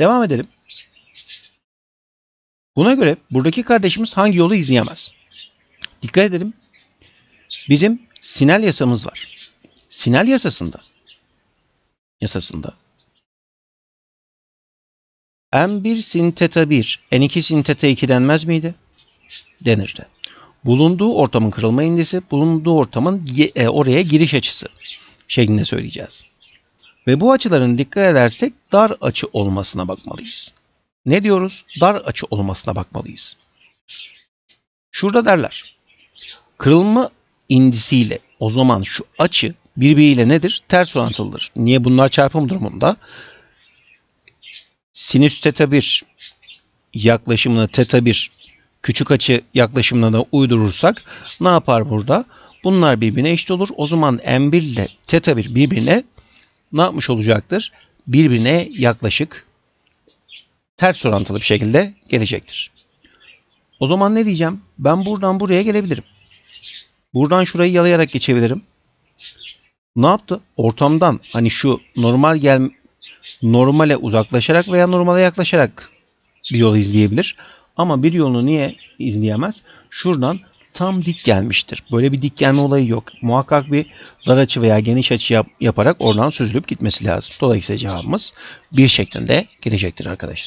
Devam edelim. Buna göre buradaki kardeşimiz hangi yolu izleyemez? Dikkat edelim. Bizim sinel yasamız var. Sinel yasasında yasasında M1 sin teta 1, N2 sin teta 2 denmez miydi? Denirdi. Bulunduğu ortamın kırılma indisi, bulunduğu ortamın e, oraya giriş açısı şeklinde söyleyeceğiz. Ve bu açıların dikkat edersek dar açı olmasına bakmalıyız. Ne diyoruz? Dar açı olmasına bakmalıyız. Şurada derler. Kırılma indisiyle o zaman şu açı birbiriyle nedir? Ters orantılıdır. Niye bunlar çarpım durumunda? Sinüs teta 1 yaklaşımını teta 1 küçük açı yaklaşımına da uydurursak ne yapar burada? Bunlar birbirine eşit olur. O zaman M1 ile teta 1 birbirine ne yapmış olacaktır? Birbirine yaklaşık ters orantılı bir şekilde gelecektir. O zaman ne diyeceğim? Ben buradan buraya gelebilirim. Buradan şurayı yalayarak geçebilirim. Ne yaptı? Ortamdan hani şu normal gel normale uzaklaşarak veya normale yaklaşarak bir yol izleyebilir. Ama bir yolunu niye izleyemez? Şuradan tam dik gelmiştir. Böyle bir dik gelme olayı yok. Muhakkak bir dar açı veya geniş açı yap- yaparak oradan süzülüp gitmesi lazım. Dolayısıyla cevabımız bir şeklinde gelecektir arkadaşlar.